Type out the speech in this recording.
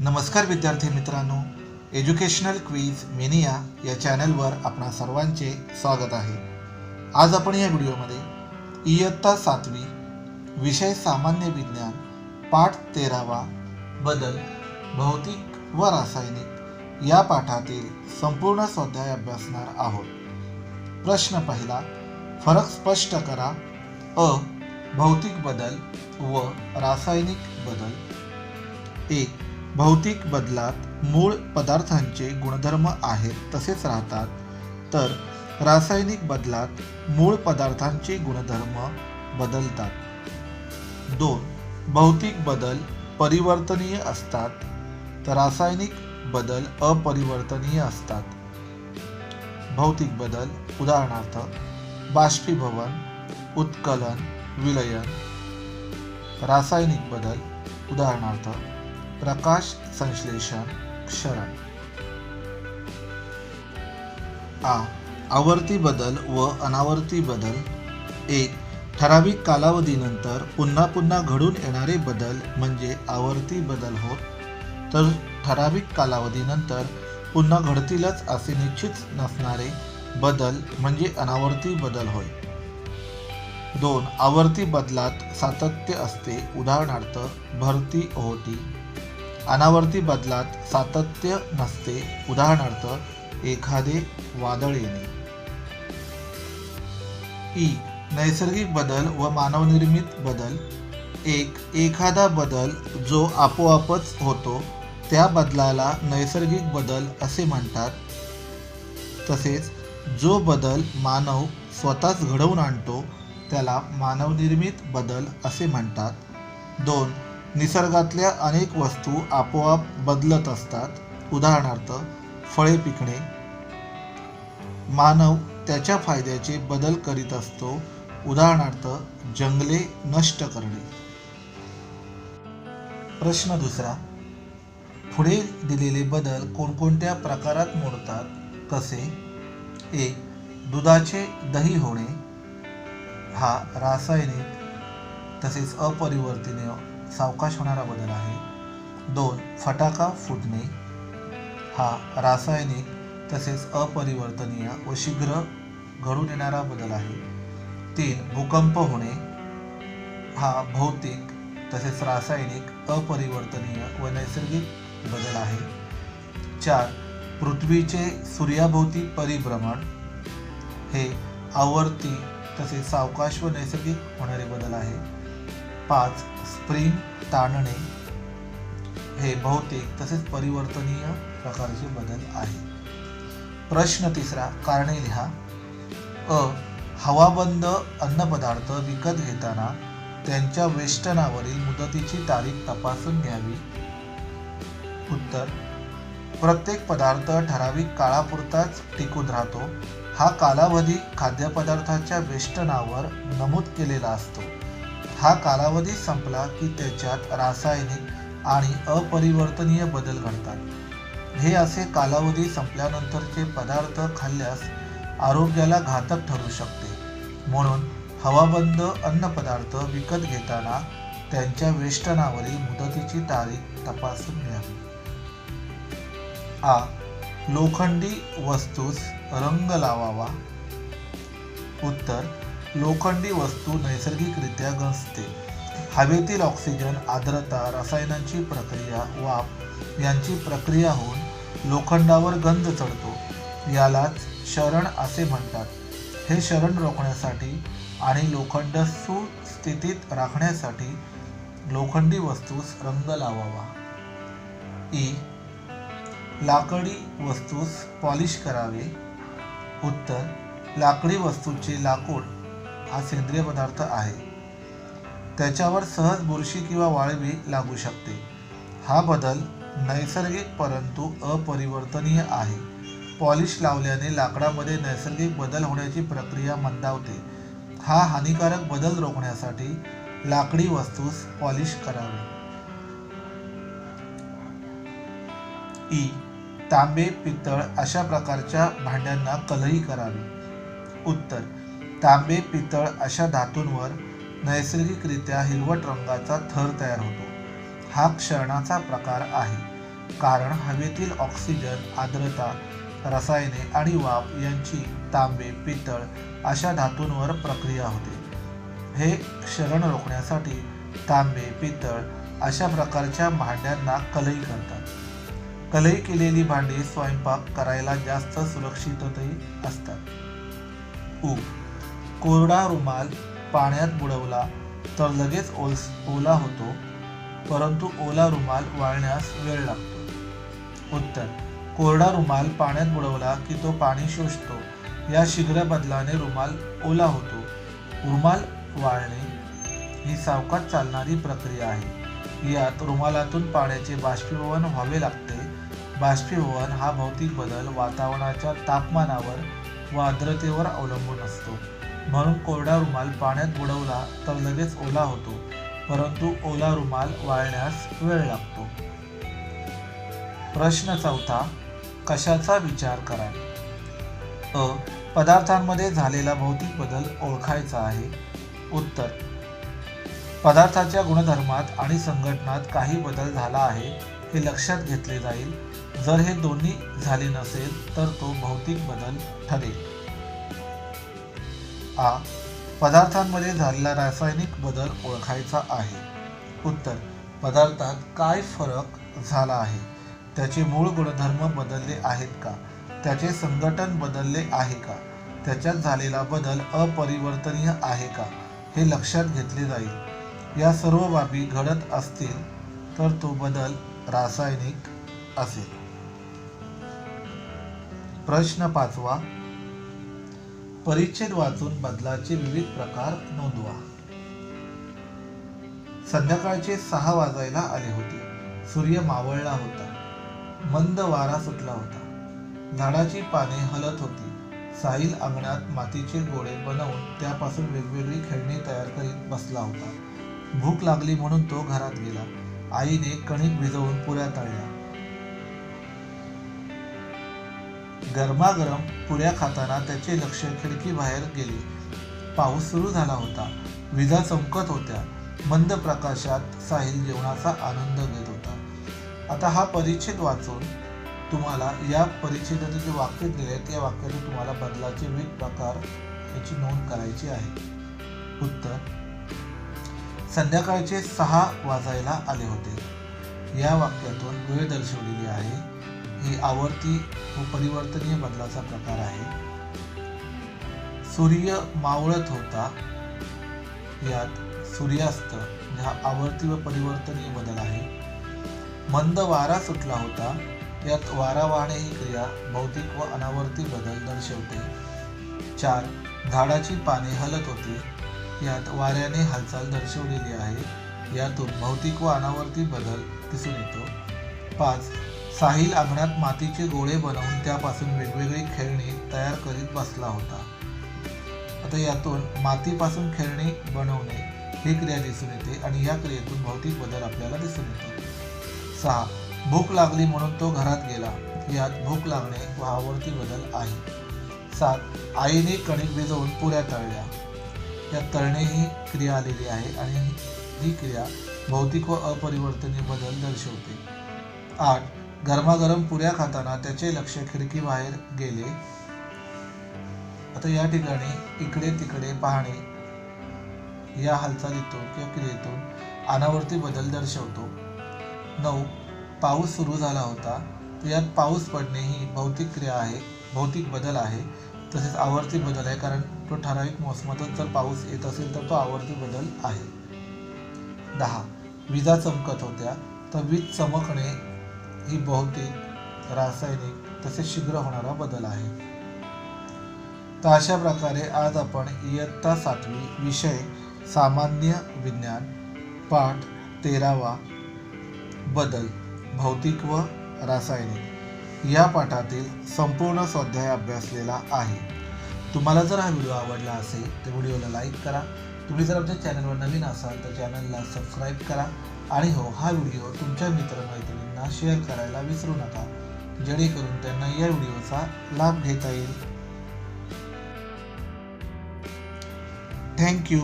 नमस्कार विद्यार्थी मित्रांनो एज्युकेशनल क्वीज मेनिया या चॅनलवर आपणा सर्वांचे स्वागत आहे. आज आपण या व्हिडिओमध्ये इयत्ता सातवी विषय सामान्य विज्ञान पाठ तेरावा बदल भौतिक व रासायनिक या पाठातील संपूर्ण स्वाध्याय अभ्यासणार आहोत. प्रश्न पहिला फरक स्पष्ट करा. अ भौतिक बदल व रासायनिक बदल. एक भौतिक बदलात मूळ पदार्थांचे गुणधर्म आहेत तसेच राहतात. तर रासायनिक बदलात मूळ पदार्थांचे गुणधर्म बदलतात. दोन भौतिक बदल परिवर्तनीय असतात. तर रासायनिक बदल अपरिवर्तनीय असतात. भौतिक बदल उदाहरणार्थ बाष्पीभवन उत्कलन विलयन. रासायनिक बदल उदाहरणार्थ प्रकाश संश्लेषण क्षरण. आ. आवर्ती बदल व अनावर्ती बदल. एक ठराविक कालावधीनंतर पुन्हा पुन्हा घडून येणारे बदल म्हणजे आवर्ती बदल होत. तर ठराविक कालावधीनंतर पुन्हा घडतीलच असे निश्चित नसणारे बदल म्हणजे अनावर्ती बदल होय. दोन. आवर्ती बदलात सातत्य असते. उदाहरणार्थ भरती ओहोटी. अनावर्ती बदलात सातत्य नसते. उदाहरणार्थ एखादे वादळ येणे. ई. नैसर्गिक बदल व मानवनिर्मित बदल. एक एखादा बदल जो आपोआपच होतो त्या बदलाला नैसर्गिक बदल असे म्हणतात. तसेच जो बदल मानव स्वतःच घडवून आणतो त्याला मानवनिर्मित बदल असे म्हणतात. दोन निसर्गातल्या अनेक वस्तू आपोआप बदलत असतात. उदाहरणार्थ फळे पिकणे. मानव त्याच्या फायद्याचे बदल करीत असतो. उदाहरणार्थ जंगले नष्ट करणे. प्रश्न दुसरा पुढे दिलेले बदल कोणकोणत्या प्रकारात मोडतात? कसे? एक दुधाचे दही होणे. हा रासायनिक तसेच अपरिवर्तनीय सावकाश होणारा बदल आहे. दोन फटाका फुटणे. हा रासायनिक तसेच अपरिवर्तनीय व शीघ्र घडून येणारा बदल आहे. तीन भूकंप होणे. हा भौतिक तसेच रासायनिक अपरिवर्तनीय व नैसर्गिक बदल आहे. चार पृथ्वीचे सूर्याभोवती परिभ्रमण. हे आवर्ती तसेच सावकाश व नैसर्गिक होणारे बदल आहे. पाच स्प्रिंग ताणणे हे भौतिक तसेच परिवर्तनीय प्रकारचे बदल आहे. प्रश्न तिसरा कारणे लिहा. अ हवाबंद अन्नपदार्थ विकत घेताना त्यांच्या वेष्टनावरील मुदतीची तारीख तपासून घ्यावी. उत्तर प्रत्येक पदार्थ ठराविक काळापुरताच टिकून राहतो. हा कालावधी खाद्यपदार्थाच्या वेष्टनावर नमूद केलेला असतो. हा कालावधी संपला की त्याच्यात रासायनिक आणि अपरिवर्तनीय बदल घडतात. हे असे कालावधी संपल्यानंतरचे पदार्थ खाल्ल्यास आरोग्याला घातक ठरू शकते. म्हणून हवाबंद अन्नपदार्थ विकत घेताना त्यांच्या वेष्टनावरील मुदतीची तारीख तपासून घ्यावी आ. लोखंडी वस्तूस रंग लावावा. उत्तर लोखंडी वस्तू नैसर्गिकरित्या गंजते हवेतील ऑक्सिजन आर्द्रता रसायनांची प्रक्रिया वाफ यांची प्रक्रिया होऊन लोखंडावर गंध चढतो. यालाच शरण असे म्हणतात. हे शरण रोखण्यासाठी आणि लोखंड सुस्थितीत राखण्यासाठी लोखंडी वस्तूस रंग लावावा. ई. लाकडी वस्तूस पॉलिश करावे. उत्तर. लाकडी वस्तूचे लाकूड हा सेंद्रिय पदार्थ आहे. त्याच्यावर सहज बुरशी किंवा वाळवी लागू शकते. हा बदल नैसर्गिक परंतु अपरिवर्तनीय आहे. पॉलिश लावल्याने लाकडामध्ये नैसर्गिक बदल होण्याची प्रक्रिया मंदावते. हा हानिकारक बदल रोखण्यासाठी लाकडी वस्तूस पॉलिश करावे. ई. तांबे पितळ अशा प्रकारच्या भांड्यांना कलही करावी. उत्तर. तांबे पितळ अशा धातूंवर नैसर्गिकरित्या हिरवट रंगाचा थर तयार होतो. हा क्षरणाचा प्रकार आहे. कारण हवेतील ऑक्सिजन आर्द्रता रसायने आणि वाफ यांची तांबे पितळ अशा धातूंवर प्रक्रिया होते. हे क्षरण रोखण्यासाठी तांबे पितळ अशा प्रकारच्या भांड्यांना कलई करतात. कलई केलेली भांडी स्वयंपाक करायला जास्त सुरक्षितही असतात. ऊ कोरडा रुमाल पाण्यात बुडवला तर लगेच ओल्स ओला होतो परंतु ओला रुमाल वाळण्यास वेळ लागतो. उत्तर कोरडा रुमाल पाण्यात बुडवला की तो पाणी शोषतो. या शीघ्र बदलाने रुमाल ओला होतो. रुमाल वाळणे ही सावकाश चालणारी प्रक्रिया आहे. यात रुमालातून पाण्याचे बाष्पीभवन व्हावे लागते. बाष्पीभवन हा भौतिक बदल वातावरणाच्या तापमानावर व आर्द्रतेवर अवलंबून असतो. म्हणून कोरडा रुमाल पाण्यात बुडवला तर लगेच ओला होतो परंतु ओला रुमाल वाळण्यास वेळ लागतो. प्रश्न चौथा कशाचा विचार करा अ पदार्थांमध्ये झालेला भौतिक बदल ओळखायचा आहे. उत्तर पदार्थाच्या गुणधर्मात आणि संघटनात काही बदल झाला आहे हे लक्षात घेतले जाईल. जर हे दोन्ही झाले नसेल तर तो भौतिक बदल ठरेल. आ. पदार्थांमध्ये झालेला रासायनिक बदल ओळखायचा आहे. उत्तर. पदार्थात काय फरक झाला आहे? त्याचे मूळ गुणधर्म बदलले आहेत का? त्याचे संघटन बदलले आहे का? त्याच्यात झालेला बदल अपरिवर्तनीय आहे का? हे लक्षात घेतले जाईल. या सर्व बाबी घडत असतील तर तो बदल रासायनिक असेल. प्रश्न पाचवा. परिच्छेद वाचून बदलाचे विविध प्रकार नोंदवा. संध्याकाळचे सहा वाजायला आले होते. सूर्य मावळला होता. मंद वारा सुटला होता. झाडाची पाने हलत होती. साहिल अंगणात मातीचे गोळे बनवून त्यापासून वेगवेगळी खेळणी तयार करीत बसला होता. भूक लागली म्हणून तो घरात गेला. आईने कणिक भिजवून पुऱ्या तळल्या. गरमागरम पुऱ्या खाताना त्याचे लक्ष खिडकी बाहेर गेले. पाऊस सुरू झाला होता. विजा चमकत होत्या. मंद प्रकाशात साहिल जेवणाचा आनंद घेत होता. आता हा परिच्छेद वाचून तुम्हाला या परिच्छेदाचे जे वाक्य दिले आहेत या वाक्यातून तुम्हाला बदलाचे विविध प्रकार याची नोंद करायची आहे. उत्तर संध्याकाळचे सहा वाजायला आले होते. या वाक्यातून वेळ दर्शवलेली आहे. ही आवर्ती व परिवर्तनीय बदलाचा प्रकार आहे. सूर्य मावळत होता. यात सूर्यास्त हा आवर्ती व परिवर्तनीय बदल आहे. मंद वारा सुटला होता. यात वारा वाहणे ही क्रिया भौतिक व अनावर्ती बदल दर्शवते. चार झाडाची पाने हलत होती. यात वाऱ्याने हालचाल दर्शवलेली आहे. यातून भौतिक व अनावर्ती बदल दिसून येतो. पाच साहिल अंगणात मातीचे गोळे बनवून त्यापासून वेगवेगळी खेळणी तयार करीत बसला होता. आता यातून मातीपासून खेळणी बनवणे ही क्रिया दिसून येते आणि या क्रियेतून भौतिक बदल आपल्याला दिसून येतो सहा. भूक लागली म्हणून तो घरात गेला. यात भूक लागणे व आवडती बदल आहे. सात. आईने कणिक भिजवून पुऱ्या तळल्या. या तळणे ही क्रिया आलेली आहे आणि ही क्रिया भौतिक व अपरिवर्तनीय बदल दर्शवते. आठ. गरमागरम पुऱ्या खाताना त्याचे लक्ष खिडकी बाहेर गेले. आता या ठिकाणी इकडे तिकडे पाहणे या हालचालीतून किंवा क्रियेतून अनावर्ती बदल दर्शवतो. नऊ पाऊस सुरू झाला होता. तर यात पाऊस पडणे ही भौतिक क्रिया आहे भौतिक बदल आहे. तसेच आवर्ती बदल आहे कारण तो ठराविक मोसमातच जर पाऊस येत असेल तर तो आवर्ती बदल आहे. दहा विजा चमकत होत्या. तर वीज चमकणे ही बहुतेक रासायनिक तसेच शीघ्र होणारा बदल आहे. तर अशा प्रकारे आज आपण इयत्ता सातवी विषय सामान्य विज्ञान पाठ तेरावा बदल भौतिक व रासायनिक या पाठातील संपूर्ण स्वाध्याय अभ्यासलेला आहे. तुम्हाला जर हा व्हिडिओ आवडला असेल तर व्हिडिओला लाईक करा. तुम्ही जर आमच्या चॅनलवर नवीन असाल तर चॅनलला सबस्क्राईब करा. आणि हो हा व्हिडिओ तुमच्या इतरांना शेअर करायला विसरू नका. जेणेकरून त्यांना या व्हिडिओचा लाभ घेता येईल. थँक्यू